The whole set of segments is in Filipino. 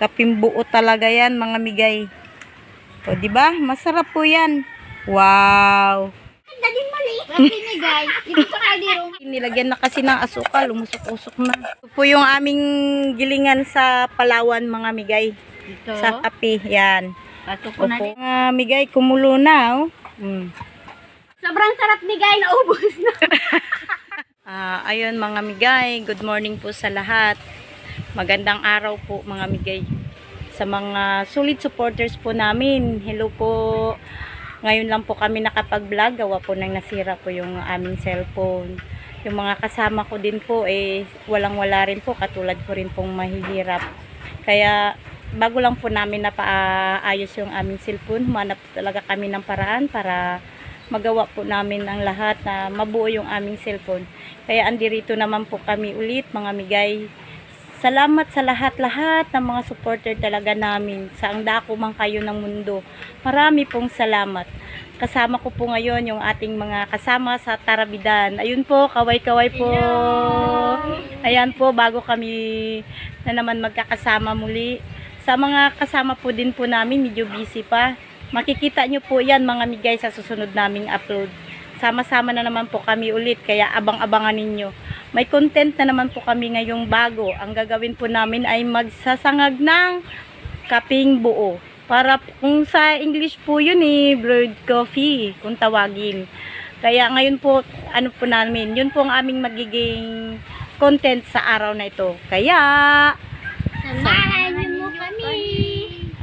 Kaping buo talaga yan, mga migay. O, di ba? Masarap po yan. Wow! Daging mali. Pinigay. Kaldero. Nilagyan na kasi ng asukal, umusok-usok na. Ito po yung aming gilingan sa Palawan, mga migay. Dito. Sa kape, yan. Patok ko na din. Mga migay, kumulo na, oh. Mm. Sobrang sarap bigay. Naubos na. Ah, ayun mga migay, good morning po sa lahat. Magandang araw po mga migay. Sa mga solid supporters po namin, hello po. Ngayon lang po kami nakapag-vlog, gawa po nang nasira po yung aming cellphone. Yung mga kasama ko din po, eh, walang-wala rin po, katulad ko rin pong mahihirap. Kaya, bago lang po namin napaayos yung aming cellphone, humanap talaga kami ng paraan para magawa po namin ang lahat na mabuo yung aming cellphone. Kaya andirito naman po kami ulit mga migay. Salamat sa lahat-lahat ng mga supporter talaga namin. Sa ang dako man kayo ng mundo. Marami pong salamat. Kasama ko po ngayon yung ating mga kasama sa Tarabidan. Ayun po, kaway-kaway po. Ayan po, bago kami na naman magkakasama muli. Sa mga kasama po din po namin, medyo busy pa. Makikita nyo po yan mga migay sa susunod naming upload. Sama-sama na naman po kami ulit, kaya abang-abangan ninyo. May content na naman po kami ngayong bago. Ang gagawin po namin ay magsasangag ng kaping buo. Para kung sa English po yun eh, brewed coffee, kung tawagin. Kaya ngayon po, ano po namin, yun po ang aming magiging content sa araw na ito. Kaya, Samahan niyo mo kami.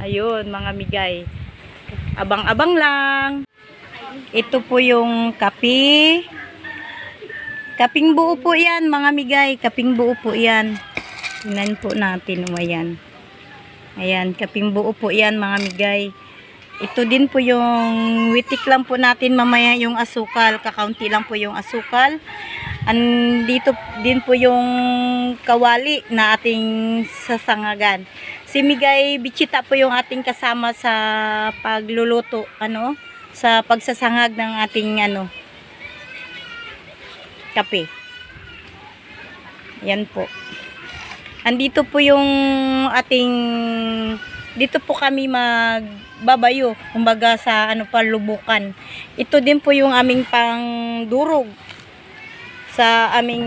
ayun mga migay, abang-abang lang. Ito po yung kape. Kaping buo po yan, mga migay. Kaping buo po yan. Tingnan po natin. O, ayan. Ayan, kaping buo po yan, mga migay. Ito din po yung witik lang po natin mamaya yung asukal. Kakaunti lang po yung asukal. Andito din po yung kawali na ating sasangagan. Si Migay Bichita po yung ating kasama sa pagluluto, ano, sa pagsasangag ng ating ano kape. Yan po. Andito po yung ating dito po kami magbabayo kumbaga sa ano pa lubukan. Ito din po yung aming pangdurog sa aming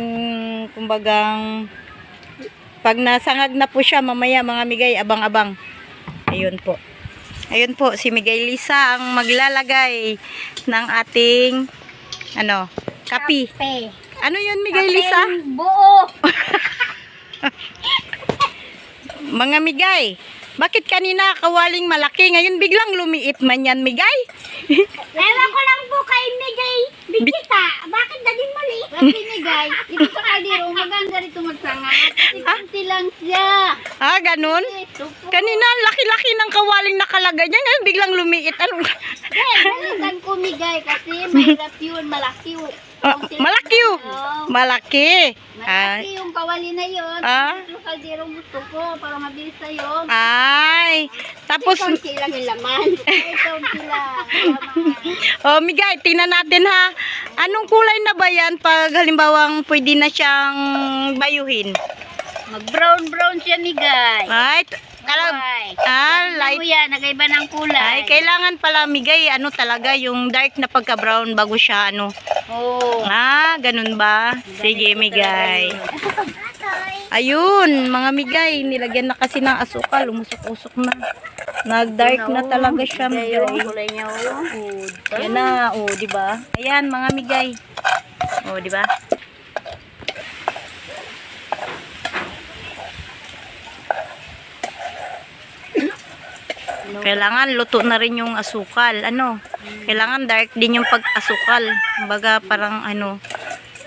kumbagang pag nasangag na po siya mamaya mga migay abang-abang. Ayun po. Ayun po si Miguel Lisa ang maglalagay ng ating ano, kapi. Kape. Ano yun Miguel Lisa? Kapeng buo. Mga migay. Bakit kanina kawaling malaki ngayon biglang lumiit man yan migay? Ewan ko lang po kay Migay. Bigita. Bakit daging mali? Pinigay. Dito sa kaldero. Maganda rito magsangat. Kunti lang siya. Ah, ganun? Kanina laki-laki ng kawaling nakalagay niya ngayon biglang lumiit. Ano? Eh, balikan ko Migay kasi mahirap yun. Malaki yun. Ah, malaki yun. Oo. Malaki. Ah, Malaki yung kawali na yun. Ah. Ito kaldero gusto ko para mabilis sa'yo. ay. Tapos, Konti lang yung laman. Ito sila. oh migay, tingnan natin ha. Anong kulay na ba yan pag halimbawang pwede na siyang bayuhin? Mag-brown brown siya Migay. Ay, kalam, Ay. ah, light Kuya, nagaiba ng kulay. Ay, kailangan pala migay, ano talaga, yung dark na pagka-brown bago siya, ano. Oo. Ah, ganun ba? Sige, migay. Ayun, mga migay, nilagyan na kasi ng asukal, umusok-usok na. Nag-dark na talaga siya, Migay migay. kulay niya. Oh. Yan na, oh, di ba? Ayan, mga migay. Oh, di ba? Kailangan luto na rin yung asukal. Ano? Kailangan dark din yung pag-asukal. Kumbaga parang ano,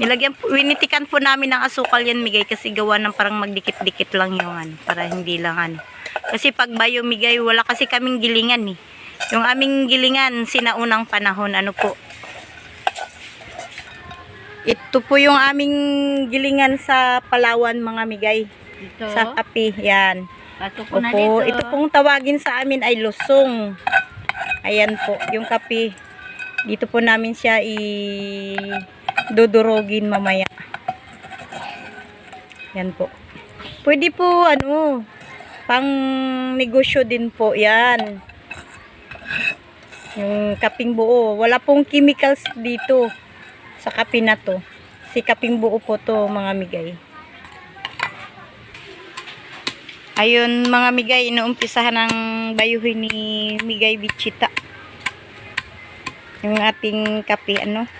nilagyan winitikan po namin ng asukal yan migay kasi gawa ng parang magdikit-dikit lang yung ano, para hindi lang ano. Kasi pag bayo migay, wala kasi kaming gilingan eh. Yung aming gilingan, sinaunang panahon, ano po. Ito po yung aming gilingan sa Palawan, mga migay. Ito. Sa kape, yan. Patok ko na Opo, dito. ito pong tawagin sa amin ay lusong. Ayan po, yung kape. Dito po namin siya i dudurogin mamaya. Yan po. Pwede po, ano, Pang negosyo din po yan. Yung kaping buo. Wala pong chemicals dito sa kape na to. Si kaping buo po to mga migay. Ayun mga migay, inuumpisahan ng bayuhin ni Migay Bichita. Yung ating kape, ano?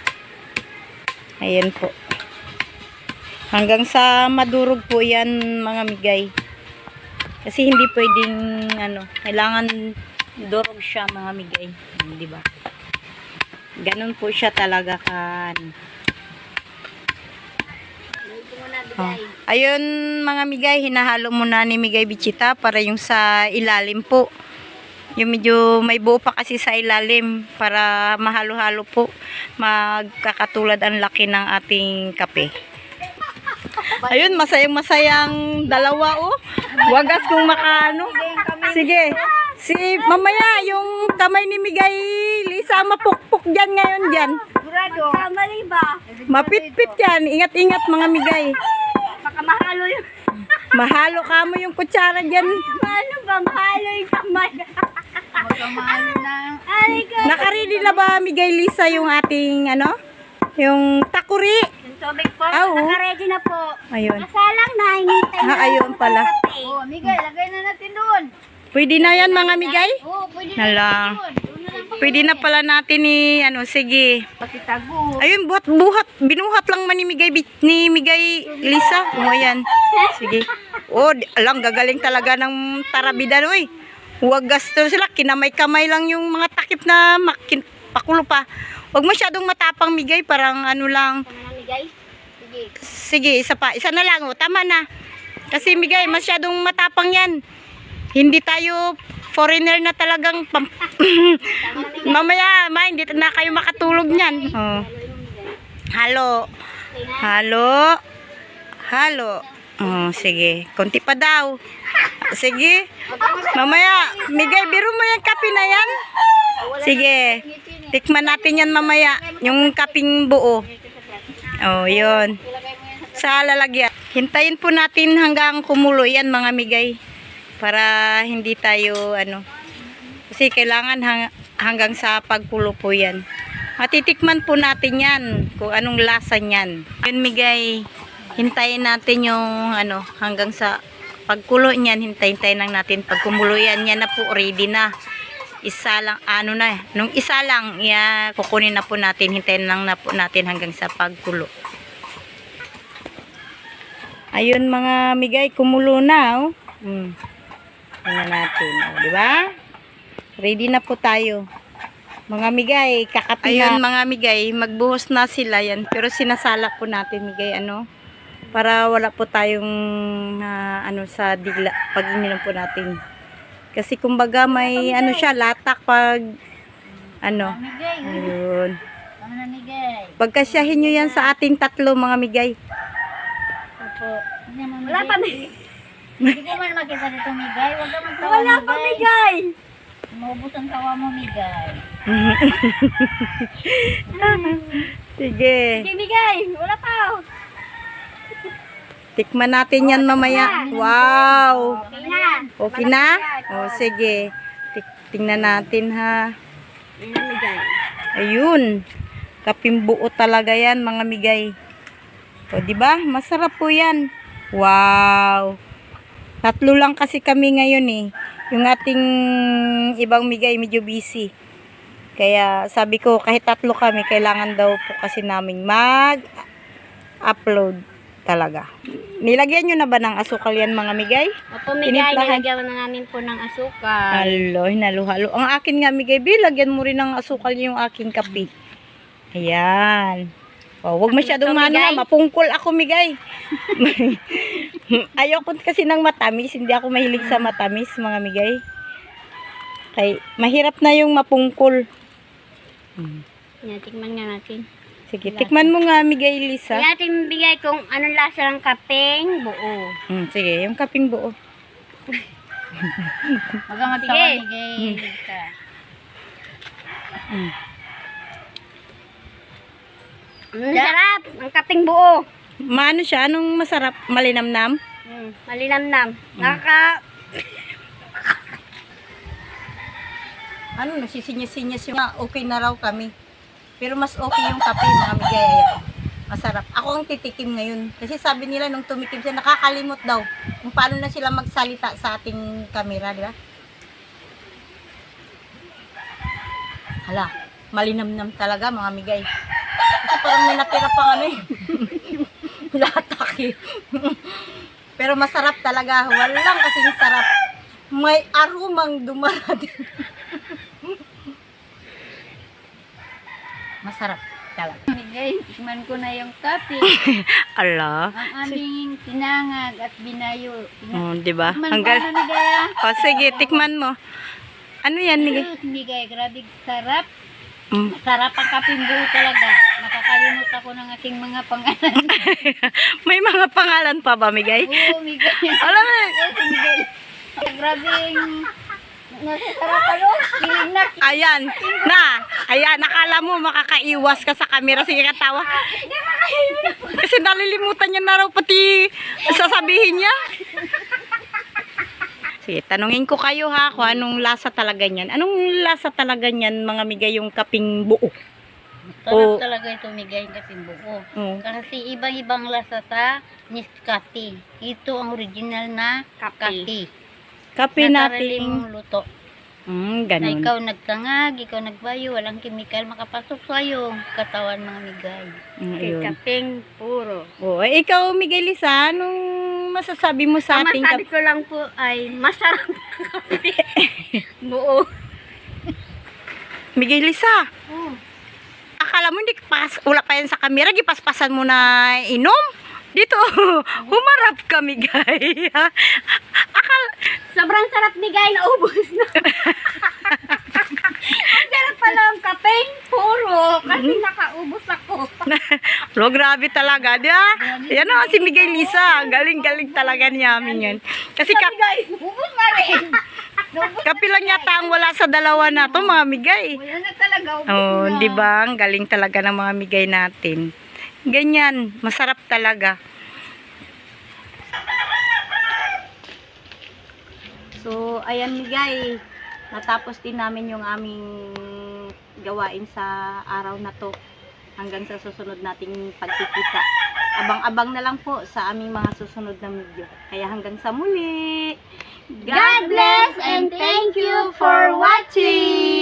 Ayan po. Hanggang sa madurog po yan mga migay. Kasi hindi pwedeng, ano, kailangan durog siya mga migay. Di ba? Ganun po siya talaga kan. Oh. Ayun mga migay, hinahalo muna ni Migay Bichita para yung sa ilalim po. Yung medyo may buo pa kasi sa ilalim para mahalo-halo po. Magkakatulad ang laki ng ating kape. Ayun, masayang-masayang dalawa oh. Wagas kung makaano. Sige. Si mamaya yung kamay ni Migay Lisa mapukpok dyan ngayon dyan. Sigurado. Kamali ba? Mapitpit yan. Ingat-ingat mga Migay. Baka mahalo yung... Mahalo ka mo yung kutsara dyan. Ano ba? Mahalo yung kamay. Baka mahalo na. Nakaredy na ba Migay Lisa yung ating ano? Yung takuri. Yung tubig po. Ah, oo. Naka-ready na po. Ayun. Kasalang na. Hinintay Ha, ayun pala. Oo, oh, Miguel, lagay na natin doon. Pwede na yan mga Migay? Oo, pwede na Hala. natin doon. Pwede na pala natin ni ano, sige. Pakitago. Ayun, buhat-buhat. Binuhat lang man ni Migay, Bi- ni Migay Lisa. O, ayan. Sige. O, di- alam, gagaling talaga ng tarabida, oy. Huwag gasto sila. Kinamay-kamay lang yung mga takip na makin pakulo pa. Huwag masyadong matapang Migay. Parang ano lang. Sige. Sige, isa pa. Isa na lang. O, tama na. Kasi Migay, masyadong matapang yan. Hindi tayo foreigner na talagang pam- mamaya, ma, hindi na kayo makatulog niyan. Oh. Halo. Halo. Halo. Oh, sige. Konti pa daw. Sige. Mamaya, Migay, biro mo yung kape na yan. Sige. Tikman natin yan mamaya. Yung kaping buo. Oh, yun. Sa lalagyan. Hintayin po natin hanggang kumulo yan mga migay. Para hindi tayo, ano. Kasi kailangan hang- hanggang sa pagkulo po yan. Matitikman po natin yan. Kung anong lasa niyan. Yun migay. Hintayin natin yung, ano, hanggang sa pagkulo niyan. Hintayin lang natin. Pag kumulo yan, yan na po. Ready na isa lang, ano na, nung isa lang, ya, kukunin na po natin, hintayin lang na po natin hanggang sa pagkulo. Ayun mga migay, kumulo na, oh. Hmm. Tingnan natin, oh, di ba? Ready na po tayo. Mga migay, kakapi Ayun mga migay, magbuhos na sila yan. Pero sinasala po natin migay, ano, para wala po tayong ah, ano sa digla pag ininom po natin. Kasi kumbaga may ano siya, latak pag ano, ayun. na. Pagkasyahin nyo yan sa ating tatlo mga migay. Opo. Wala pa, Miguel. Hindi ko man makita dito, Miguel. Huwag ka magtawa, Wala pa, Miguel. Maubos ang tawa mo, Miguel. Sige, Sige, Miguel. Wala pa. tikman natin yan mamaya. Wow! Okay na. Okay na? O, sige. Tik- tingnan natin ha. Miguel. Ayun. Kaping buo talaga yan, mga migay. O, di ba? Masarap po yan. Wow. Tatlo lang kasi kami ngayon eh. Yung ating ibang migay medyo busy. Kaya sabi ko kahit tatlo kami, kailangan daw po kasi namin mag-upload talaga. Nilagyan nyo na ba ng asukal yan mga migay? Opo, Miguel, nilagyan na namin po ng asukal. Alo, halo-halo. Ang akin nga, Migay, B, lagyan mo rin ng asukal yung aking kape. Ayan. Oh, wag masyadong Migay. ha, mapungkol ako, Migay. Ayoko kasi ng matamis, hindi ako mahilig sa matamis, mga Migay. Kay, mahirap na yung mapungkol. Hmm. Yan, tikman nga natin. Sige, tikman mo nga, Migay Lisa. Kaya natin bigay kung anong lasa ng kapeng buo. Hmm, sige, yung kaping buo. Huwag kang magtawa, Miguel. Hmm. Mm, sarap! Ang kapeng buo. Maano siya? Anong masarap? Malinamnam? Mm, malinamnam. Nakaka... ano, nasisinyas-sinyas yung okay na raw kami. Pero mas okay yung kape mga migaya. Masarap. Ako ang titikim ngayon. Kasi sabi nila nung tumikim siya, nakakalimot daw kung paano na sila magsalita sa ating camera, di ba? Hala, malinamnam talaga mga migay. Kasi parang may natira pa kami. Latak eh. Pero masarap talaga. Walang kasing sarap. May aromang dumarating. masarap talaga. Migay, tikman ko na yung kape. Ala. Ang aming tinangag at binayo. Oh, di ba? Ang ko gal- na, Migay. ah. Oh, sige, tikman mo. Ano yan, Migay? Diyos, Migay, grabe sarap. Mm. Sarap ang buo talaga. Nakakalimot ako ng aking mga pangalan. May mga pangalan pa ba, Migay? Oo, Migay. Alam mo. Grabing ayan, na, ayan, nakala mo makakaiwas ka sa camera, sige katawa. Kasi nalilimutan niya na raw pati sasabihin niya. Sige, tanungin ko kayo ha, kung anong lasa talaga niyan. Anong lasa talaga niyan, mga migay, yung kaping buo? Sarap Oo. talaga ito, Migay, kaping buo. Oh. Kasi ibang-ibang lasa sa Nescafe. Ito ang original na kape. Kape na natin. luto. Hmm, Na ganun. ikaw nagtangag, ikaw nagbayo, walang kimikal makapasok sa iyong katawan mga migay. Mm, ayun. Kapeng puro. Oh, eh, ikaw, Miguel Lisa, anong masasabi mo sa ating masabi ko lang po ay masarap na kape. Buo. Miguel Lisa, Oh. Akala mo hindi pas, wala pa yan sa camera, gipaspasan mo na inom? Dito, humarap ka, Migay. akala, Sobrang sarap bigay na ubos na. Ang sarap pala ang kapeng puro kasi nakaubos ako. lo, grabe talaga, di ba? Yan o, si Miguel Lisa, galing-galing talaga niya amin yan. Kasi ka, Bigay, ubos na rin. Kapi lang yata ang wala sa dalawa na to, mga Migay. Wala na talaga. Oh, di ba? Ang galing talaga ng mga migay natin. Ganyan, masarap talaga. So, ayan migay. Natapos din namin yung aming gawain sa araw na to. Hanggang sa susunod nating pagkikita. Abang-abang na lang po sa aming mga susunod na video. Kaya hanggang sa muli. God bless and thank you for watching.